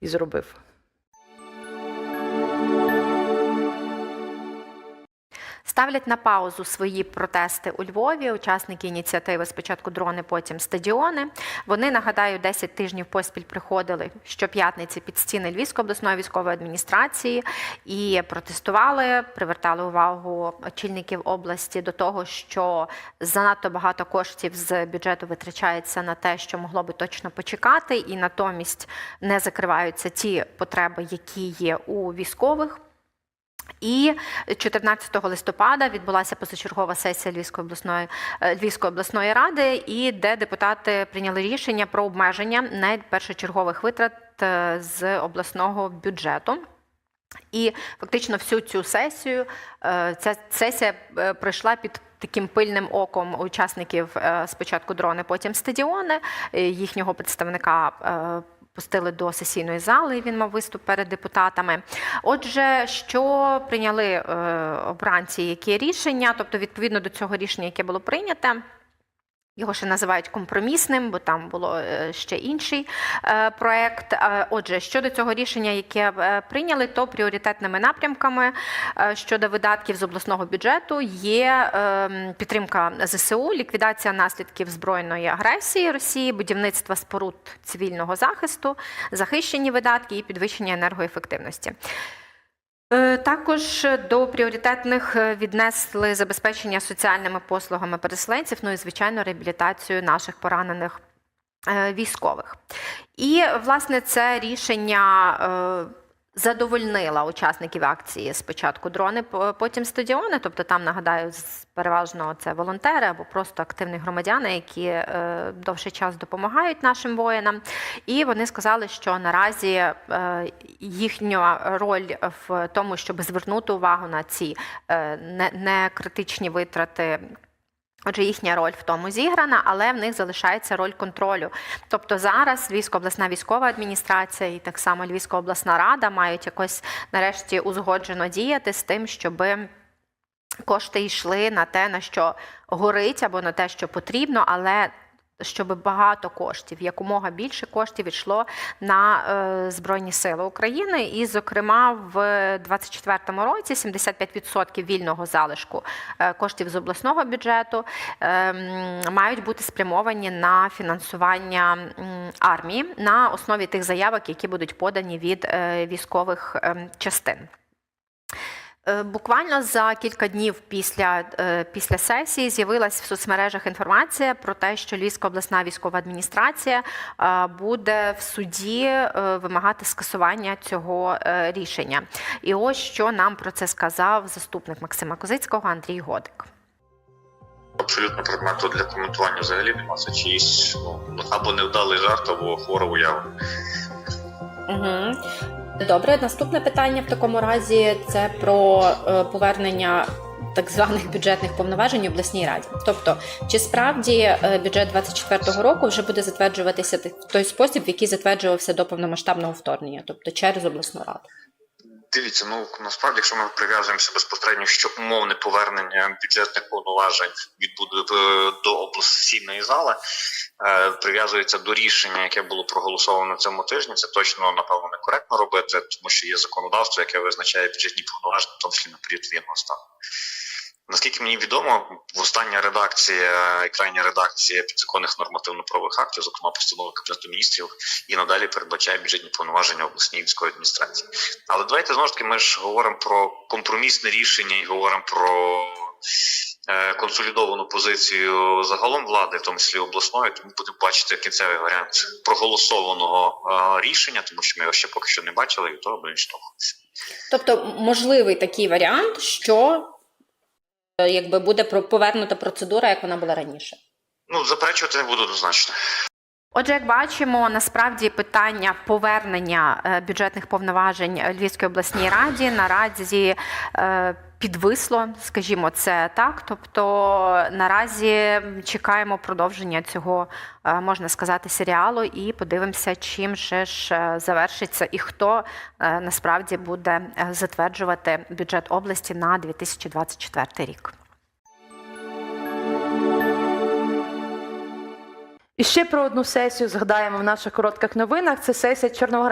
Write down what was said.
і зробив. Ставлять на паузу свої протести у Львові. Учасники ініціативи спочатку дрони, потім стадіони. Вони нагадаю 10 тижнів поспіль приходили щоп'ятниці під стіни Львівської обласної військової адміністрації і протестували, привертали увагу очільників області до того, що занадто багато коштів з бюджету витрачається на те, що могло би точно почекати, і натомість не закриваються ті потреби, які є у військових. І 14 листопада відбулася позачергова сесія Львівської обласної е, Львівської обласної ради, і де депутати прийняли рішення про обмеження не першочергових витрат е, з обласного бюджету. І фактично всю цю сесію е, ця сесія пройшла під таким пильним оком учасників спочатку дрони, потім стадіони. Їхнього представника пустили до сесійної зали. і Він мав виступ перед депутатами. Отже, що прийняли е, обранці, які рішення, тобто відповідно до цього рішення, яке було прийняте. Його ще називають компромісним, бо там було е, ще інший е, проект. Е, Отже, щодо цього рішення, яке прийняли, то пріоритетними напрямками щодо видатків з обласного бюджету є е, підтримка ЗСУ, ліквідація наслідків збройної агресії Росії, будівництво споруд цивільного захисту, захищені видатки і підвищення енергоефективності. Е, Також до пріоритетних е, віднесли забезпечення соціальними послугами переселенців, ну і звичайно реабілітацію наших поранених е, військових. І власне це рішення. Задовольнила учасників акції спочатку дрони, по- потім стадіони. Тобто там нагадаю, переважно це волонтери або просто активні громадяни, які е, довший час допомагають нашим воїнам. І вони сказали, що наразі е, їхня роль в тому, щоб звернути увагу на ці е, не, не критичні витрати. Отже, їхня роль в тому зіграна, але в них залишається роль контролю. Тобто зараз Львівська обласна військова адміністрація і так само Львівська обласна рада мають якось нарешті узгоджено діяти з тим, щоби кошти йшли на те, на що горить, або на те, що потрібно, але щоб багато коштів, якомога більше коштів йшло на е, Збройні Сили України. І, зокрема, в 2024 році 75% вільного залишку е, коштів з обласного бюджету е, мають бути спрямовані на фінансування армії на основі тих заявок, які будуть подані від е, військових ем, частин. Е, Буквально за кілька днів після, е, після сесії з'явилась в соцмережах інформація про те, що Львівська обласна військова адміністрація е, буде в суді вимагати скасування цього рішення. І ось що нам про це сказав заступник Максима Козицького Андрій Годик. Абсолютно предмету для коментування взагалі нема. Це чиїсь ну, або невдалий жарт, або хвора уява. Угу. Добре, наступне питання в такому разі це про е, повернення так званих бюджетних повноважень обласній раді. Тобто, чи справді е, бюджет 24-го року вже буде затверджуватися в той спосіб, в який затверджувався до повномасштабного вторгнення, тобто через обласну раду? Дивіться, ну насправді, якщо ми прив'язуємося безпосередньо, що умовне повернення бюджетних повноважень відбуде е, до обласної зали, прив'язується до рішення, яке було проголосовано цьому тижні. Це точно напевно некоректно робити, тому що є законодавство, яке визначає бюджетні повноваження, в тому числі на період воєнного стану. Наскільки мені відомо, остання редакція і крайня редакція підзаконних нормативно-правових актів, зокрема постанови Кабінету міністрів, і надалі передбачає бюджетні повноваження обласній військової адміністрації. Але давайте знову ж таки ми ж говоримо про компромісне рішення і говоримо про е, консолідовану позицію загалом влади, в тому числі обласної. Тому будемо бачити кінцевий варіант проголосованого е, рішення, тому що ми його ще поки що не бачили, і того будемо відштовхуватися. Тобто, можливий такий варіант, що е, якби буде про- повернута процедура, як вона була раніше. Ну заперечувати не буду однозначно. Отже, як бачимо, насправді питання повернення е, бюджетних повноважень Львівської обласній раді наразі е, підвисло, скажімо, це так. Тобто наразі чекаємо продовження цього, е, можна сказати, серіалу, і подивимося, чим же ж е, завершиться і хто е, насправді буде затверджувати бюджет області на 2024 рік. І ще про одну сесію згадаємо в наших коротких новинах. Це сесія Чорноград.